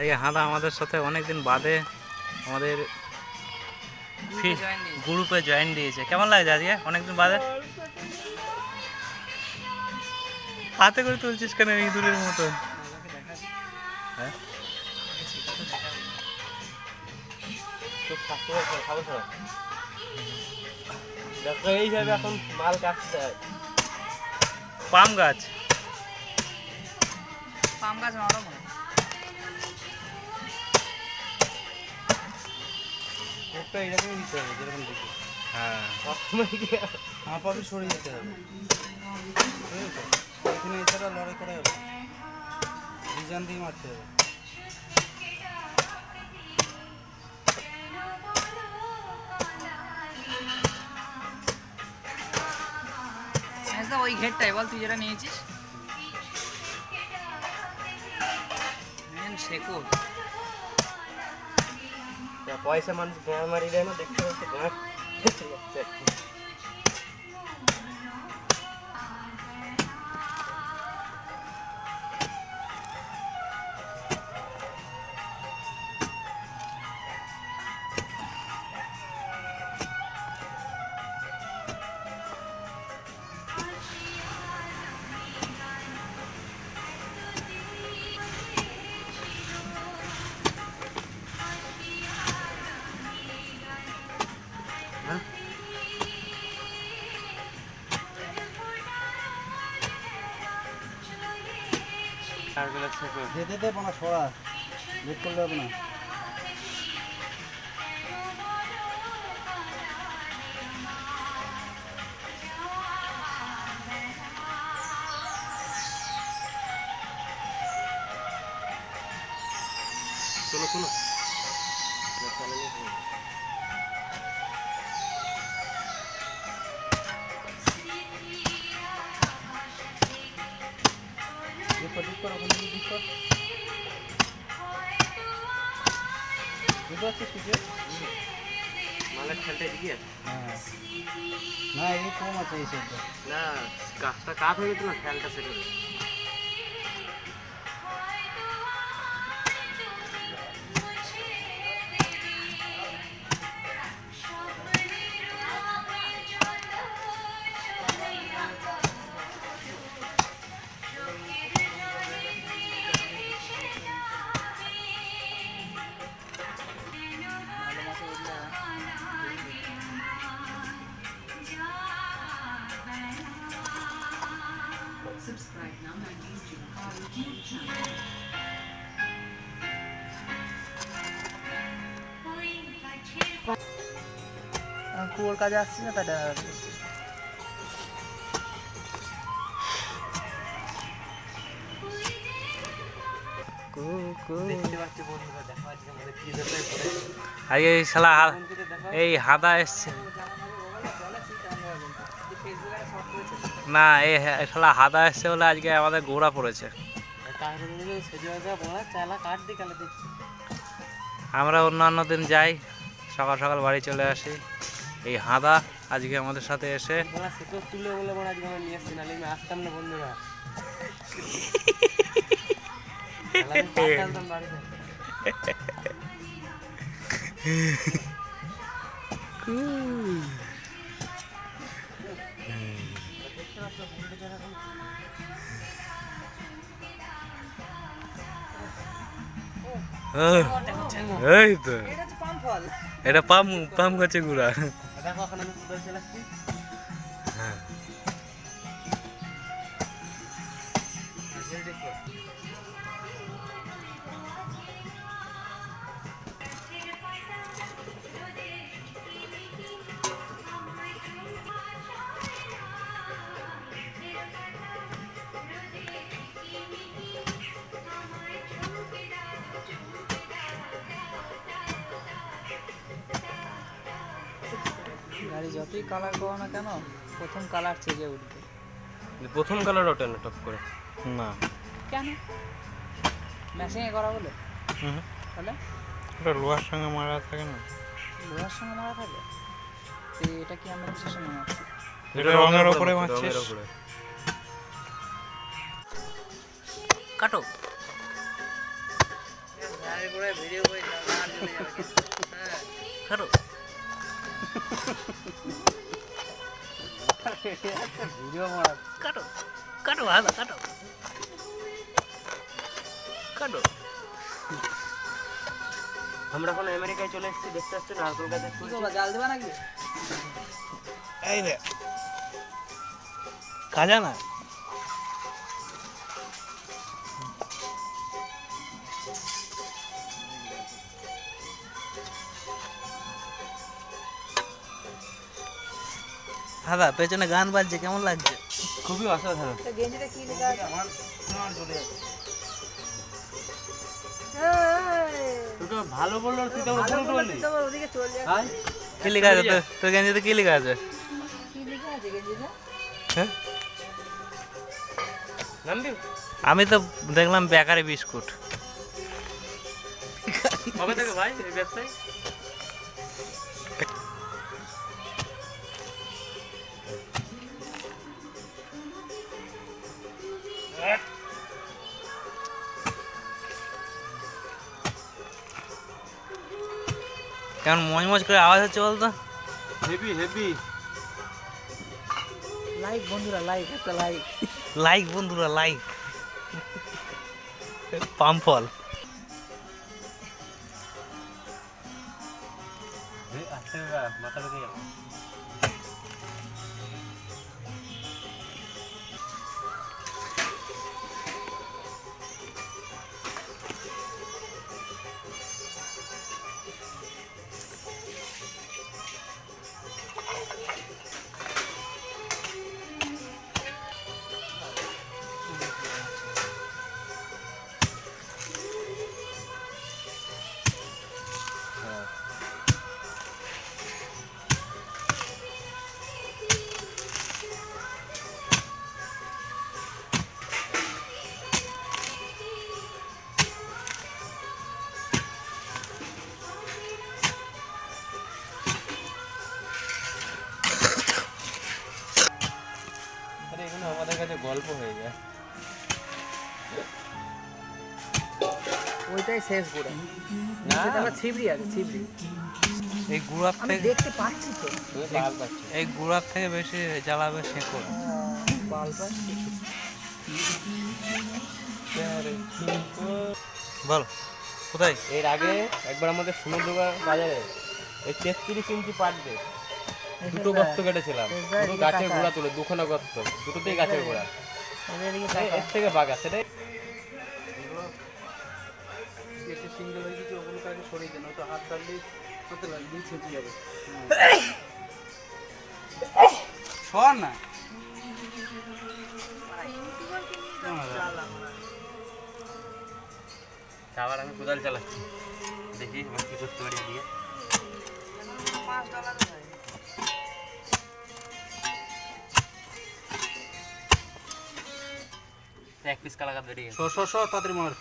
আজকে হাঁদা আমাদের সাথে অনেকদিন বাদে আমাদের গ্রুপে জয়েন দিয়েছে। কেমন লাগছে আজকে? অনেকদিন বাদে? হাতে করে তুলছিস কেন ইঁদুরের হ্যাঁ এইভাবে এখন মাল কাটতে হয়? পাম গাছ। পাম গাছ নরম হয়। একটা এরকমই দিতে হবে যেরকম দিতে হ্যাঁ। গিয়ে আমার সরে যেতে হবে। এখানে এছাড়া লড়াই করা হবে ডিজাইন দিয়ে মারতে হবে। ওই ঘেরটাই বল তুই যেটা নিয়েছিস। মেন তা পয়সা মানুষ গাঁ মারি দেয় না দেখতে পাচ্ছে গাঁ চারবেলা শেখো যেতে দেবো না সরা। লেট করলে হবে না। শোনো শোনো। দিক কর দিক কর ওখান থেকে দিক কর বুঝতে পারছিস কিছু মালের খেলটা এদিকে। হ্যাঁ। না এই কম আছে এই সব না কাজটা কাজ হয়ে গেছে না খেলটা সেটে কুয়োর কাজে আসছি না? আজকে এই শালা এই হাদা এসছে। না এই হা- শালা হাদা এসছে বলে আজকে আমাদের গোড়া পড়েছে। আমরা অন্যান্য দিন যাই। সকাল সকাল বাড়ি চলে আসি। এই হাদা আজকে আমাদের সাথে এসে। বলা সেটা তুলে বলে বড় আজকে আমরা নিয়ে আসছি নাহলে আমি আসতাম না বন্ধুরা। এই তো। এটা পাম পাম গাছে গুড়া। যতই কালার করো না কেন? প্রথম কালার চেজে উঠবে। প্রথম কালার ওঠে না টপ করে। না। কেন? ম্যাচিংয়ে করা বলে? হুম। তাহলে? ওটা লোহার সঙ্গে মারা থাকে না? লোহার সঙ্গে মারা থাকে? তো এটা কি আমরা কিসের সঙ্গে মারছি? এটা রঙের ওপরে মারছিস? কাটো। ভিডিও করে। হ্যাঁ কাটো। ভিডিও মারা কাটো কাটো হাদা কাটো কাটো আমরা এখন আমেরিকায় চলে এসেছি দেখতে আসছি নারকেল গাছের কি ফুল করবা জাল দেবা নাকি? এই রে। কাজা না? দাদা পেছনে গান বাজছে কেমন লাগছে? খুবই অসাধারণ। তা ভালো বলল তুই বললি। হ্যাঁ কি লেখা আছে? তোর গেঞ্জিতে কি লেখা আছে? কি লেখা আছে গেঞ্জিতে? হ্যাঁ? আমি তো দেখলাম বেকারি বিস্কুট। কবে থেকে ভাই এই ব্যবসায়? কেমন মজ মজ করে আওয়াজ হচ্ছে বলতো? হেভি হেভি লাইক বন্ধুরা লাইক একটা লাইক লাইক বন্ধুরা লাইক পাম্পল মাথা বেঁকে গল্প হয়ে যায়। ওইটাই শেষ গোড়া। নিচেতে আবার ছিবড়ি আছে ছিবড়ি। এই গুড়ার আমি থেকে দেখতে পাচ্ছি তো। এই গুড়ার থেকে বেশি জ্বালাবে শেকড় বাল পাচ্ছি বল কোথায়? এর আগে একবার আমাদের সমুদ্রগড় বাজারে এই তেত্রিশ ইঞ্চি পাট দিয়ে দুটো গর্ত কেটেছিলাম। এদিকে গাছের। গোড়া তুলে দুখানা গর্ত দুটোতেই গাছের গোড়া। এর থেকে বাঘ আছে সর না। আবার আমি কোদাল চালাচ্ছি। দেখি এবার কি করতে পারি দিয়ে এক পিস কালাকাত বেরিয়ে সর সর সর তাড়াতাড়ি মার